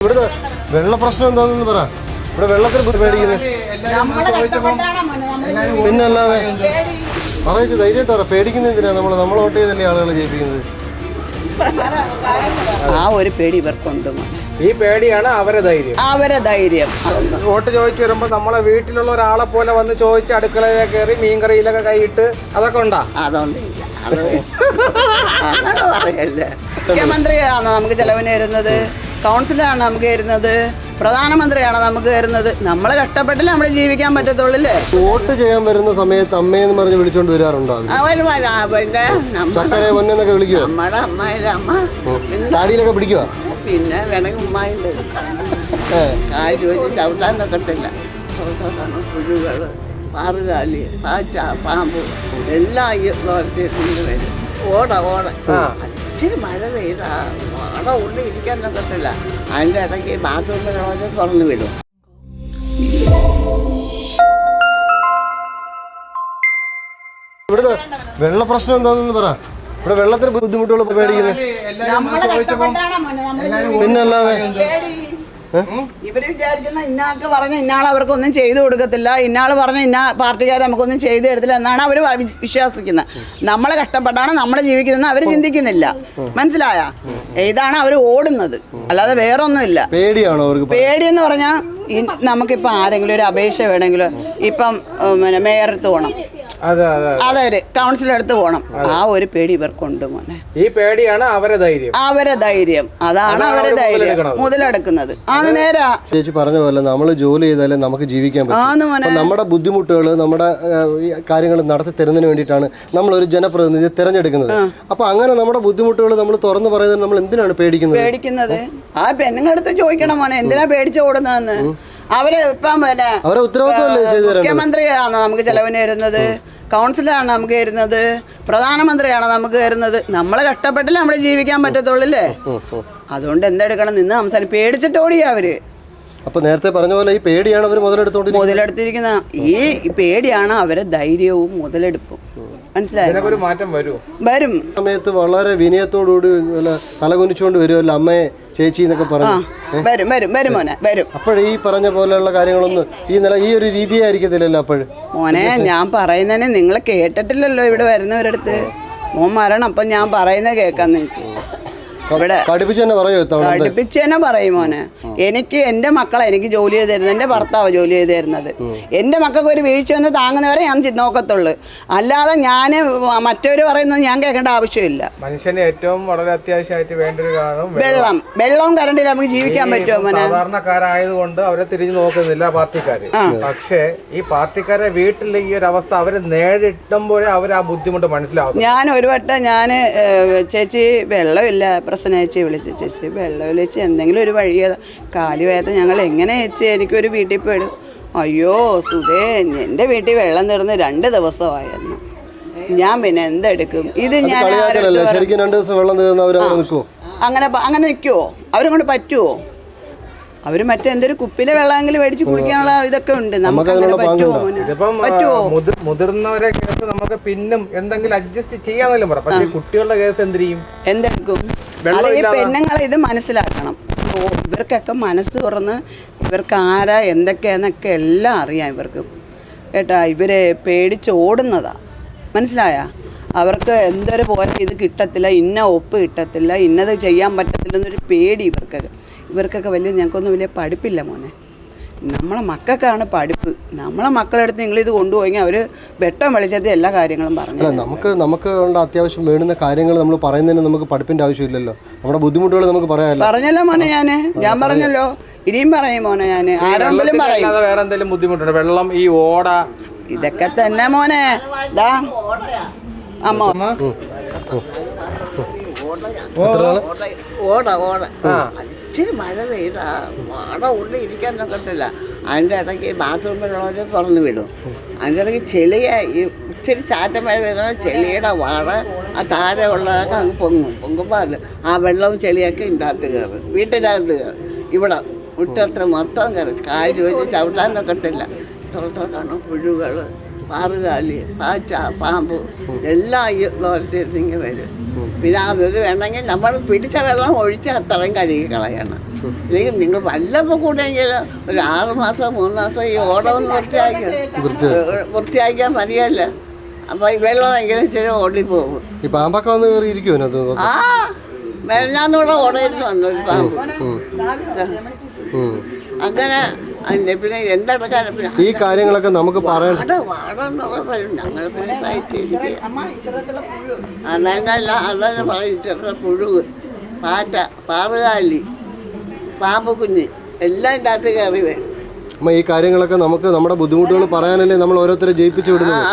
ഇവിടുത്തെ വെള്ള പ്രശ്നം എന്താണെന്ന് പറ. ഇവിടെ വെള്ളത്തിന് പേടിക്കുന്നത് പിന്നെ അല്ലാതെ പറയിച്ച് ധൈര്യമായിട്ട് പറ. പേടിക്കുന്ന എന്തിനാ? നമ്മൾ നമ്മൾ വോട്ട് ചെയ്തല്ലേ ആളുകളെ ജയിപ്പിക്കുന്നത്? ആ ഒരു പേടി ഇവർക്കുണ്ട് ഈ പേടിയാണ് അവരെ ധൈര്യം. അവരെ ധൈര്യം. വോട്ട് ചോദിച്ചു വരുമ്പോ നമ്മളെ വീട്ടിലുള്ള ഒരാളെ പോലെ വന്ന് ചോദിച്ച് അടുക്കളയിലെ കയറി മീൻകറിയിലൊക്കെ കൈയിട്ട് അതൊക്കെ ഉണ്ടാ? അതൊന്നും ഇല്ല അത് അങ്ങനെ പറയല്ലേ. മുഖ്യമന്ത്രിയാണ് നമുക്ക് ചെലവിന് വരുന്നത്? കൗൺസിലറാണ് നമുക്ക് വരുന്നത് പ്രധാനമന്ത്രിയാണ് നമുക്ക് വരുന്നത് നമ്മൾ കഷ്ടപ്പെട്ടില്ല നമ്മൾ ജീവിക്കാൻ പറ്റത്തുള്ളല്ലേ? വോട്ട് ചെയ്യാൻ വരുന്ന സമയത്ത് അമ്മയെന്ന് പറഞ്ഞ് വിളിച്ചോണ്ട് വരാറുണ്ടോ പിന്നെ നമ്മുടെ അമ്മായിയുടെ അമ്മ. താടിയിലൊക്കെ പിടിക്കുവോ? പിന്നെ വേണമെങ്കിൽ ഉമ്മായിണ്ട്. ചവിട്ടാനൊക്കത്തില്ല ചോദിച്ച് ചവിട്ടാൻ പുഴുകൾ പാറുകാലി പാച്ച പാമ്പ് എല്ലാം വളർത്തിയിട്ടുണ്ട് വരും. ഓട ഓട. അച്ഛന് മഴ പെയ്താ. ഓട ഉള്ളിൽ ഇരിക്കാൻ പറ്റത്തില്ല അതിന്റെ ഇടയ്ക്ക് ബാത്റൂമിൽ തുറന്നു വിടും. ഇവിടുത്തെ വെള്ള പ്രശ്നം എന്താണെന്ന് പറ. ഇവിടെ വെള്ളത്തിന് ബുദ്ധിമുട്ടുകൾ പേടിക്കുന്നത്. പിന്നെ അല്ലാതെ ഇവർ വിചാരിക്കുന്ന ഇന്നാൾക്ക് പറഞ്ഞ ഇന്നാൾ അവർക്കൊന്നും ചെയ്തു കൊടുക്കത്തില്ല. ഇന്നാൾ പറഞ്ഞ ഇന്ന പാർട്ടിക്കാർ നമുക്കൊന്നും ചെയ്തു തരത്തില്ല എന്നാണ് അവർ വിശ്വസിക്കുന്നത്. നമ്മൾ കഷ്ടപ്പെട്ടാണ് നമ്മൾ ജീവിക്കുന്നതെന്ന് അവർ ചിന്തിക്കുന്നില്ല. മനസ്സിലായ? ഇതാണ് അവർ ഓടുന്നത്. അല്ലാതെ വേറൊന്നുമില്ല. പേടിയാണോ അവർക്ക് പേടിയെന്ന് പറഞ്ഞാൽ നമുക്കിപ്പോൾ ആരെങ്കിലും ഒരു അപേക്ഷ വേണമെങ്കിൽ ഇപ്പം പിന്നെ മേയർ പോകണം അതെ അതെ അതൊരു കൗൺസിലർ അടുത്ത് പോകണം ആ ഒരു പേടി ഇവർക്കുണ്ട് മോനെ. ഈ പേടിയാണ് അവരെ ധൈര്യം. അവരെ ധൈര്യം. അതാണ് അവരെ ധൈര്യം. മുതലെടുക്കുന്നത്. ആ നേരാ. ചേച്ചി പറഞ്ഞ പോലെ നമ്മൾ ജോലി ചെയ്താലേ നമുക്ക് ജീവിക്കാൻ പറ്റും. നമ്മുടെ ബുദ്ധിമുട്ടുകൾ നമ്മുടെ കാര്യങ്ങൾ നടത്തി തരുന്നതിന് വേണ്ടിയിട്ടാണ് നമ്മൾ ഒരു ജനപ്രതിനിധി തിരഞ്ഞെടുക്കുന്നത്. അപ്പൊ അങ്ങനെ നമ്മുടെ ബുദ്ധിമുട്ടുകൾ നമ്മൾ തുറന്നു പറയുന്നത് നമ്മൾ എന്തിനാണ് പേടിക്കുന്നത്? പേടിക്കുന്നത്? ആ പെണ്ണുങ്ങളടുത്ത് ചോദിക്കണം മോനെ. എന്തിനാ പേടിച്ച് ഓടുന്നതെന്ന്? അവർ ഇപ്പം പിന്നെ അവരെ ഉത്തരവാദിത്തമല്ലേ ചെയ്തു തരേണ്ടത്? മുഖ്യമന്ത്രിയാണ് നമുക്ക് ചെലവിന് വരുന്നത് കൗൺസിലറാണ് നമുക്ക് വരുന്നത് പ്രധാനമന്ത്രിയാണ് നമുക്ക് വരുന്നത്. നമ്മളെ കഷ്ടപ്പെട്ടില്ല നമ്മൾ ജീവിക്കാൻ പറ്റത്തുള്ളൂ അല്ലേ അതുകൊണ്ട് എന്തെടുക്കണം? നിന്ന് സംസാരം പേടിച്ചിട്ട് ഓടിയ അവർ. അപ്പൊ നേരത്തെ പറഞ്ഞ പോലെ ഈ പേടിയാണ് അവർ മുതലെടുത്തോണ്ടിരിക്കുന്നത്? മുതലെടുത്തിരിക്കുന്ന ഈ പേടിയാണ് അവരെ ധൈര്യവും മുതലെടുപ്പും. മനസ്സിലായോ? വരും. സമയത്ത് വളരെ വിനയത്തോടുകൂടി തലകുനിച്ചുകൊണ്ട് വരുമല്ലോ അമ്മയെ ചേച്ചി എന്നൊക്കെ പറഞ്ഞു. വരും വരും വരും മോനെ വരും. അപ്പോഴേ ഈ പറഞ്ഞ പോലെയുള്ള കാര്യങ്ങളൊന്നും ഈ നില ഈ ഒരു രീതിയായിരിക്കത്തില്ലല്ലോ അപ്പോഴും മോനെ ഞാൻ പറയുന്നതിന് നിങ്ങൾ കേട്ടിട്ടില്ലല്ലോ ഇവിടെ വരുന്നവരടുത്ത് മോൻ മരണം അപ്പം ഞാൻ പറയുന്നത് കേൾക്കാം നിങ്ങൾക്ക് ഇവിടെ പറയോ തവണ പഠിപ്പിച്ച് തന്നെ പറയും മോനെ. എനിക്ക് എന്റെ മക്കളെ എനിക്ക് ജോലി ചെയ്ത് തരുന്നത് എന്റെ ഭർത്താവ് ജോലി ചെയ്ത് തരുന്നത് എന്റെ മക്കൾക്ക് ഒരു വീഴ്ച വന്ന് താങ്ങുന്നവരെ ഞാൻ നോക്കത്തുള്ളു. അല്ലാതെ ഞാൻ മറ്റവർ പറയുന്നത് ഞാൻ കേൾക്കേണ്ട ആവശ്യമില്ല. മനുഷ്യന് ഏറ്റവും വളരെ അത്യാവശ്യമായിട്ട് വേണ്ട ഒരു കാരണം വെള്ളം. വെള്ളം. വെള്ളവും കറണ്ടിൽ നമുക്ക് ജീവിക്കാൻ പറ്റുമോ മോനെ? സാധാരണക്കാരായതുകൊണ്ട് അവരെ തിരിഞ്ഞു നോക്കുന്നില്ല പാർട്ടിക്കാര്. പക്ഷേ ഈ പാർട്ടിക്കാരെ വീട്ടിലെ ഈ ഒരു അവസ്ഥ അവർ നേരിടുമ്പോഴേ അവർ ആ ബുദ്ധിമുട്ട് മനസ്സിലാവും ഞാൻ ഒരു വട്ടം ഞാൻ ചേച്ചി വെള്ളമില്ല. ചേച്ചി വിളിച്ച് ചേച്ചി വെള്ളം ചേച്ചി എന്തെങ്കിലും ഒരു വഴി കാലി വേദന. ഞങ്ങൾ എങ്ങനെ ചേച്ചി എനിക്കൊരു വീട്ടിൽ പോയിടും അയ്യോ സുധേ എന്റെ വീട്ടിൽ വെള്ളം തീർന്ന് രണ്ട് ദിവസമായിരുന്നു ഞാൻ പിന്നെ എന്തെടുക്കും? ഇത് ഞാൻ ശരിക്കും രണ്ട് ദിവസം വെള്ളം തീർന്ന് അവർ അങ്ങനെ അങ്ങനെ നിൽക്കുമോ അവരെ കൊണ്ട് പറ്റുമോ അവർ മറ്റെന്തൊരു കുപ്പിലെ വെള്ളമെങ്കിലും മേടിച്ച് കുടിക്കാനുള്ള ഇതൊക്കെ ഉണ്ട്. നമുക്ക് പറ്റുമോ മുതിർന്നവരെ കേസ് നമുക്ക് പിന്നും എന്തെങ്കിലും അഡ്ജസ്റ്റ് ചെയ്യാന്നെങ്കിലും പറയാം കുട്ടികളുടെ കേസ് എന്ത് ചെയ്യും? എന്തെടുക്കും? അത് ഈ പെണ്ണുങ്ങളെ ഇത് മനസ്സിലാക്കണം. ഇവർക്കൊക്കെ മനസ്സ് തുറന്ന് ഇവർക്ക് ആരാ എന്തൊക്കെയാന്നൊക്കെ എല്ലാം അറിയാം ഇവർക്ക്. കേട്ടാ ഇവരെ പേടിച്ച് ഓടുന്നതാ. മനസ്സിലായ? അവർക്ക് എന്തൊരു പോലെ ഇത് കിട്ടത്തില്ല ഇന്ന ഒപ്പ് കിട്ടത്തില്ല ഇന്നത് ചെയ്യാൻ പറ്റത്തില്ല എന്നൊരു പേടി ഇവർക്കൊക്കെ. ഇവർക്കൊക്കെ വലിയ ഞങ്ങൾക്കൊന്നും വലിയ പഠിപ്പില്ല മോനെ. നമ്മളെ മക്കൾക്കാണ് പഠിപ്പ്. നമ്മളെ മക്കളെടുത്ത് ഇത് കൊണ്ടുപോയെങ്കിൽ അവർ വെട്ടം വെളിച്ചത്തിൽ എല്ലാ കാര്യങ്ങളും പറഞ്ഞു അല്ല നമുക്ക് നമുക്ക് അത്യാവശ്യം വേണ്ടുന്ന കാര്യങ്ങൾ നമ്മൾ പറയുന്നതിന് നമുക്ക് പഠിപ്പിന്റെ ആവശ്യമില്ലല്ലോ. നമ്മുടെ ബുദ്ധിമുട്ടുകൾ നമുക്ക് പറയാമല്ലോ പറഞ്ഞല്ലോ മോനെ ഞാൻ ഞാൻ പറഞ്ഞല്ലോ. ഇനിയും പറയും മോനെ ഞാൻ ആരെങ്കിലും പറയും. വേറെ എന്തെങ്കിലും ബുദ്ധിമുട്ടുണ്ട്? വെള്ളം ഈ ഓട. ഇതൊക്കെ തന്നെ മോനെ. ദാ. അമ്മ. ഓട ഓട ഇച്ചിരി മഴ പെയ്താ മഴ ഉള്ളിൽ ഇരിക്കാൻ പറ്റത്തില്ല അതിന്റെ ഇടയ്ക്ക് ബാത്റൂമിലുള്ളവരെ തുറന്നു വിടും അതിന്റെ ഇടയ്ക്ക് ചെളിയ ഇച്ചിരി ചാറ്റ മഴ പെയ്താൽ ചെളിയുടെ വാട ആ താഴെ ഉള്ളതൊക്കെ അങ്ങ് പൊങ്ങും പൊങ്ങുമ്പോൾ അത് ആ വെള്ളവും ചെളിയൊക്കെ ഇതിനകത്ത് കയറും കയറും വീട്ടിനകത്ത് കയറും ഇവിടെ മുറ്റത്ത് മൊത്തം കയറും കാര്യം വെച്ച് ചവിട്ടാനൊക്കത്തില്ല തുറത്തോട്ടാണ് പുഴുകൾ പാറുകാലി പാച്ച പാമ്പ് എല്ലാം ഈ വളർത്തിയെടുത്തിങ്ങ് വരും. പിന്നെ അത് വേണമെങ്കിൽ നമ്മൾ പിടിച്ച വെള്ളം ഒഴിച്ച് അത്രയും കഴുകി കളയണം. അല്ലെങ്കിൽ നിങ്ങൾ വല്ലപ്പോൾ കൂടെയെങ്കിൽ ഒരു ആറ് മാസം മൂന്ന് മാസം ഈ ഓടം വൃത്തിയാക്കും വൃത്തിയാക്കി. വൃത്തിയാക്കിയാൽ മതിയല്ലോ. അപ്പോൾ ഈ വെള്ളം എങ്കിലും ഇച്ചിരി ഓടിപ്പോകും ഈ പാമ്പൊക്കെ വന്ന് കയറി ആ മെരഞ്ഞാന്നൂടെ ഓടയിരുന്നു വന്നൊരു ഒരു പാമ്പ്. അങ്ങനെ അതിന്റെ പിന്നെ എന്തെടുക്കാൻ പിന്നെ ഈ കാര്യങ്ങളൊക്കെ നമുക്ക് പറയാൻ വാട വാട പറയും. ഞങ്ങൾ പിന്നെ സഹിച്ചിരിക്കുക. അതല്ല അതന്നെ പറയും ഇത്ര പുഴുവ് പാറ്റ പാറുകാലി പാമ്പ് കുഞ്ഞ് എല്ലാം ഇതിന്റെ അകത്ത് കയറി വരും. അമ്മ ഈ കാര്യങ്ങളൊക്കെ നമുക്ക് നമ്മുടെ ബുദ്ധിമുട്ടുകൾ പറയാനല്ലേ നമ്മൾ ഓരോരുത്തരെ ജയിപ്പിച്ചു വിടുന്നത്?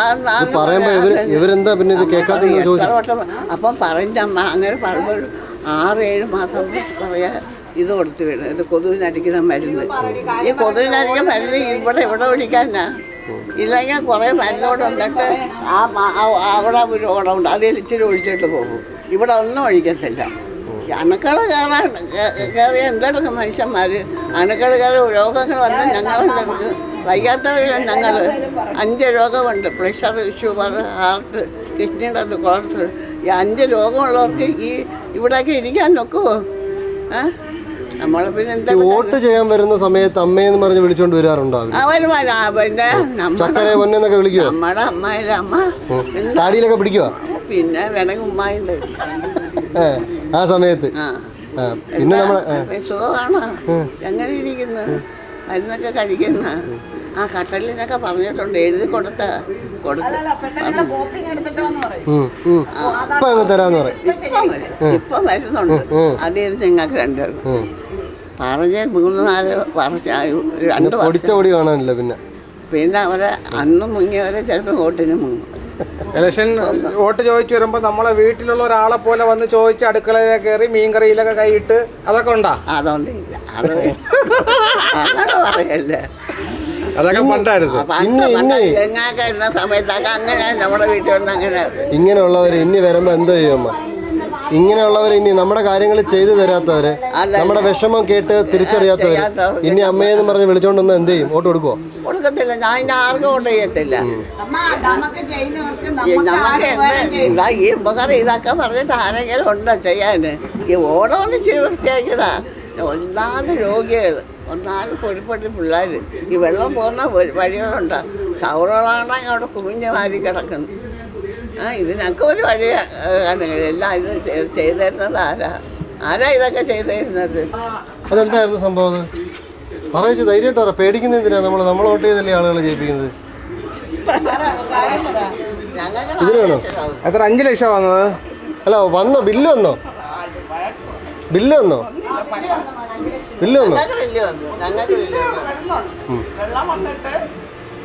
ഇത് പറയുമ്പോൾ ഇവർ ഇവരെന്താ പിന്നെ ഇത് കേൾക്കാത്ത ചോദിച്ചു? അപ്പം പറഞ്ഞമ്മ അങ്ങനെ പറയുമ്പോൾ ആറ് ഏഴ് മാസം പറയാ ഇത് കൊടുത്തു വിടുന്നത് ഇത് കൊതുവിനടിക്കുന്ന മരുന്ന്. ഈ കൊതുവിനടിക്കുന്ന മരുന്ന് ഇവിടെ ഇവിടെ ഒഴിക്കാനാ? ഇല്ലെങ്കിൽ കുറേ മരുന്നോട് വന്നിട്ട് ആ അവിടെ ഒരു ഓടമുണ്ട് അതിൽ ഇച്ചിരി ഒഴിച്ചിട്ട് പോകും. ഇവിടെ ഒന്നും ഒഴിക്കത്തില്ല. അണുക്കൾ കയറാൻ കയറിയ എന്തെടുക്കും മനുഷ്യന്മാർ അണുക്കൾ കയറി രോഗങ്ങൾ വന്ന് ഞങ്ങൾ വയ്യാത്തവരില്ല ഞങ്ങൾ അഞ്ച് രോഗമുണ്ട്. പ്രഷർ ഷുഗർ ഹാർട്ട് കിഡ്നിയുടെ അത് കോൾസ് ഈ അഞ്ച് രോഗമുള്ളവർക്ക് ഈ ഇവിടെയൊക്കെ ഇരിക്കാൻ നോക്കുമോ ആ നമ്മൾ പിന്നെ വോട്ട് ചെയ്യാൻ വരുന്ന സമയത്ത് അമ്മയെന്ന് പറഞ്ഞ് വിളിച്ചോണ്ട് വരാറുണ്ടോ പിടിക്കുവാ അവർ വരാ പിന്നെ നമ്മുടെ ചക്കരെ പൊന്നെന്നൊക്കെ വിളിക്കുവോ? നമ്മുടെ അമ്മായിലെ അമ്മ. താടിയിലൊക്കെ പിന്നെ വേണമെങ്കിൽ ഉമ്മായിണ്ട്. ആ സമയത്ത്. ആ. ആ പിന്നെ സുഖമാണ്? എങ്ങനെ ഇരിക്കുന്നു? മരുന്നൊക്കെ കഴിക്കുന്ന? ആ കട്ടലിനൊക്കെ പറഞ്ഞിട്ടുണ്ട് എഴുതി കൊടുത്ത കൊടുത്ത ഇപ്പൊ അങ്ങ് തരാന്ന് പറയും. ഇപ്പം വരും ഇപ്പം വരുന്നുണ്ട്. അതിൽ ഞങ്ങൾക്ക് രണ്ടുപേരും ഉം. പറഞ്ഞ മൂന്ന് നാല് വർഷം രണ്ട് വർഷം. കാണാനില്ല പിന്നെ. പിന്നെ അവരെ അന്നും മുങ്ങിയവരെ ചിലപ്പോൾ വോട്ടിന് മുങ്ങും. ഇലക്ഷൻ വോട്ട് ചോദിച്ചു വരുമ്പോ നമ്മളെ വീട്ടിലുള്ള ഒരാളെ പോലെ വന്ന് ചോദിച്ച് അടുക്കളയിലെ കയറി മീൻകറിയിലൊക്കെ കൈയിട്ട് അതൊക്കെ ഉണ്ടാ? അതൊന്നും ഇല്ല അത് അങ്ങനെ പറയല്ലേ. അതൊക്കെ പണ്ടായിരുന്നു. പണ്ട് പണ്ട് സമയത്തൊക്കെ അങ്ങനെ നമ്മുടെ വീട്ടിൽ വന്ന് അങ്ങനെ ഇങ്ങനെയുള്ളവർ ഇനി വരുമ്പോ എന്തോ ചെയ്യും അമ്മ? ഇങ്ങനെയുള്ളവർ ഇനി നമ്മുടെ കാര്യങ്ങൾ ചെയ്തു തരാത്തവര് നമ്മുടെ വിഷമം കേട്ട് തിരിച്ചറിയാത്തവര് ഇനി അമ്മയെന്ന് പറഞ്ഞ് വിളിച്ചോണ്ടൊന്ന് എന്ത് ചെയ്യും? വോട്ട് കൊടുക്കുവോ? കൊടുക്കത്തില്ല. ഞാൻ ഇനി ആർക്കും വോട്ട് ചെയ്യത്തില്ല. നമുക്ക് ഇതാ ഈ ഉപകാരം ഇതൊക്കെ പറഞ്ഞിട്ട് ആരെങ്കിലും ഉണ്ടോ ചെയ്യാന്? ഈ ഓടോന്ന് ഇച്ചിരി വൃത്തിയാക്കിയതാ. ഒന്നാമത് രോഗികൾ ഒന്നാമത് പൊടിപ്പൊടി പിള്ളേർ ഈ വെള്ളം പോകുന്ന വഴി- വഴികളുണ്ട്. ചവറുകളാണെങ്കിൽ അവിടെ കുമിഞ്ഞ മാറി കിടക്കുന്നു ആ ഇതിനൊക്കെ ഒരു വഴി എല്ലാം ഇത് ചെയ്തിരുന്നത് ആരാ? ആരാ ഇതൊക്കെ ചെയ്തിരുന്നത്? അതെന്തായിരുന്നു സംഭവം? പറയിച്ചു ധൈര്യമായിട്ട് പറ പേടിക്കുന്ന എന്തിനാ നമ്മൾ നമ്മൾ വോട്ട് ചെയ്തല്ലേ ആളുകളെ ജയിപ്പിക്കുന്നത്? ഇതിനാണോ? എത്ര അഞ്ച് ലക്ഷം വന്നത്? അല്ല വന്നോ? ബില്ല് വന്നോ? ബില്ല് വന്നോ? ബില്ല് വന്നോ? വെള്ളം വന്നിട്ട്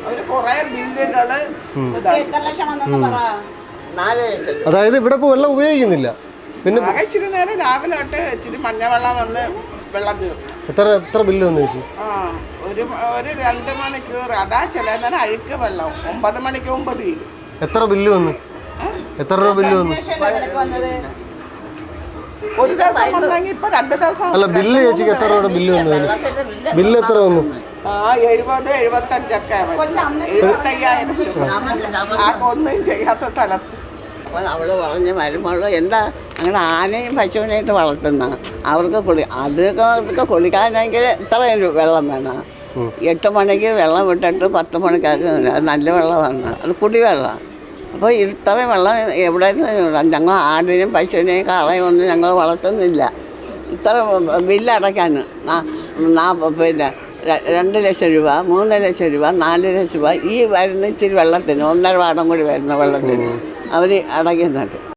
അവർ കൊറേ ബില്ലുകൾ എത്ര ലക്ഷം വന്നെന്ന് പറ. അതായത് ഇവിടെ ഇപ്പോൾ വെള്ളം ഉപയോഗിക്കുന്നില്ല. പിന്നെ ഇച്ചിരി നേരം രാവിലെ തൊട്ട് ഇച്ചിരി മഞ്ഞവെള്ളം വന്ന് വെള്ളം തീർന്നു എത്ര എത്ര ബില്ല് വന്നു ചേച്ചി? ആ ഒരു ഒരു രണ്ട് മണിക്കൂർ. അതാ ചില നേരം അഴുക്ക് വെള്ളം. ഒമ്പത് മണിക്ക് ഒമ്പത് തീരും. എത്ര ബില്ല് വന്നു? എത്ര രൂപ ബില്ല് വന്നു? ഒരു ദിവസം വന്നെങ്കിൽ ഇപ്പൊ രണ്ട് ദിവസം അല്ല ബില്ല് ചേച്ചിക്ക് എത്ര രൂപയുടെ ബില്ല് വന്നു? ബില്ല് എത്ര വന്നു? ആ എഴുപത് എഴുപത്തഞ്ചൊക്കെ എഴുപത്തയ്യായിരം ഒന്നും ചെയ്യാത്ത സ്ഥലത്ത് അപ്പോൾ അവൾ പറഞ്ഞ് മരുമകൾ എന്താ അങ്ങനെ ആനയും പശുവിനായിട്ട് വളർത്തുന്ന അവർക്ക് കുളി അതൊക്കെ അതൊക്കെ കുളിക്കാനെങ്കിൽ ഇത്രയും വെള്ളം വേണം. എട്ട് മണിക്ക് വെള്ളം വിട്ടിട്ട് പത്ത് മണിക്കൊക്കെ അത് നല്ല വെള്ളമാണ് അത് കുടിവെള്ളം അപ്പോൾ ഇത്രയും വെള്ളം എവിടെ നിന്ന് ഞങ്ങൾ ആടിനെയും പശുവിനെയും കാളയും ഒന്നും ഞങ്ങൾ വളർത്തുന്നില്ല. ഇത്ര ബില്ലടയ്ക്കാൻ പിന്നെ രണ്ട് ലക്ഷം രൂപ മൂന്ന് ലക്ഷം രൂപ നാല് ലക്ഷം രൂപ. ഈ വരുന്ന ഇച്ചിരി വെള്ളത്തിന് ഒന്നര വാടം കൂടി വരുന്ന വെള്ളത്തിന് അവർ അടയ്ക്കുന്നത്.